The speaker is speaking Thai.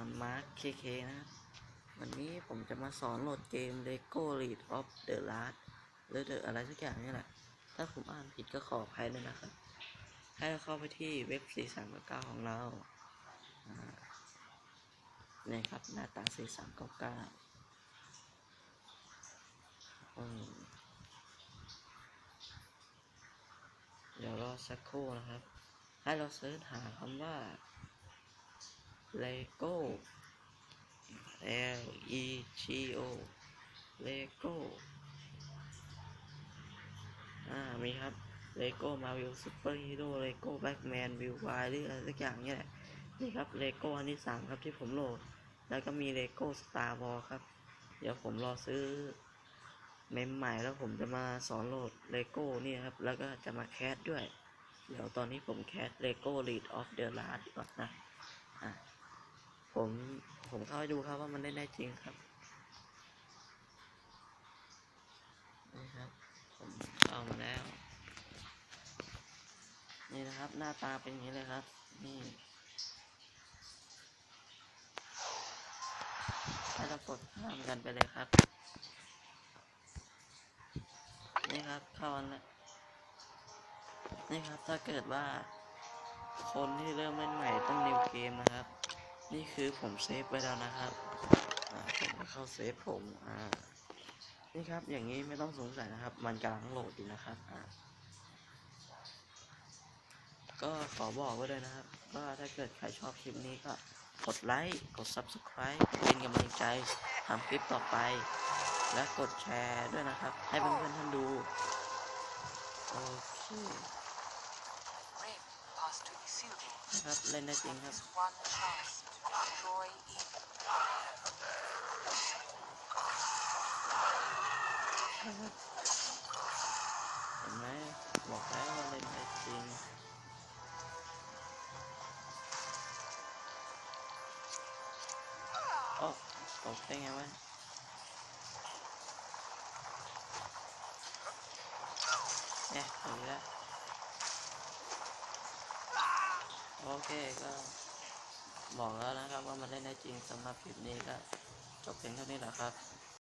ามาร์คเคเคนะครับ วันนี้ผมจะมาสอนโหลดเกม Lego Lead of the Last หรือ The อะไรสักอย่างนี่แหละ ถ้าผมอ่านผิดก็ขออภัยด้วยนะครับ ให้เราเข้าไปที่เว็บ 4399 ของเราอ่านี่ยครับ หน้าตา 4399อืมเดี๋ยวรอสักครู่นะครับ ให้เราเสิร์ชหาคำว่า Lego L E G O Lego อ่ามีครับ Lego Marvel Super Hero Lego Batman Will Y หรืออะไรสักอย่างเนี่ยแหละนี่ครับ Lego อันที่สามครับที่ผมโหลด แล้วก็มี Lego Star Wars ครับ เดี๋ยวผมรอซื้อเมมใหม่แล้วผมจะมาสอนโหลด Lego นี่ครับ แล้วก็จะมาแคสด้วย เดี๋ยวตอนนี้ผมแคส Lego Lead of the Last ก่อนนะอะ ผมผมเข้าไปดูครับว่ามันได้ได้จริงครับนี่ครับ ผมเข้ามาแล้ว นี่นะครับ หน้าตาเป็นอย่างนี้เลยครับ นี่ให้เรากดข้ามกันไปเลยครับ นี่ครับเข้ามาแล้วนี่ครับถ้าเกิดว่าคนที่เริ่มเล่นใหม่ต้องนิวเกมนะครับ นี่คือผมเซฟไว้แล้วนะครับอ่าผมจะเข้าเซฟผมอ่านี่ครับอย่างนี้ไม่ต้องสงสัยนะครับ มันกำลังโหลดอยู่นะครับอ่าก็ขอบอกไว้เลยนะครับว่าถ้าเกิดใครชอบคลิปนี้ก็กดไลค์กด Subscribe เป็นกำลังใจทำคลิปต่อไป และกดแชร์ด้วยนะครับ ให้เพื่อนๆท่านดู โอเค Rain passed to Isildur. นะครับ เล่นได้จริงครับ His one task, destroy evil. เห็นไหมบอกแล้วว่าเล่น บอกแล้วนะครับว่ามันเล่นได้จริงสำหรับคลิปนี้ก็จบเพียงเท่านี้แหละครับ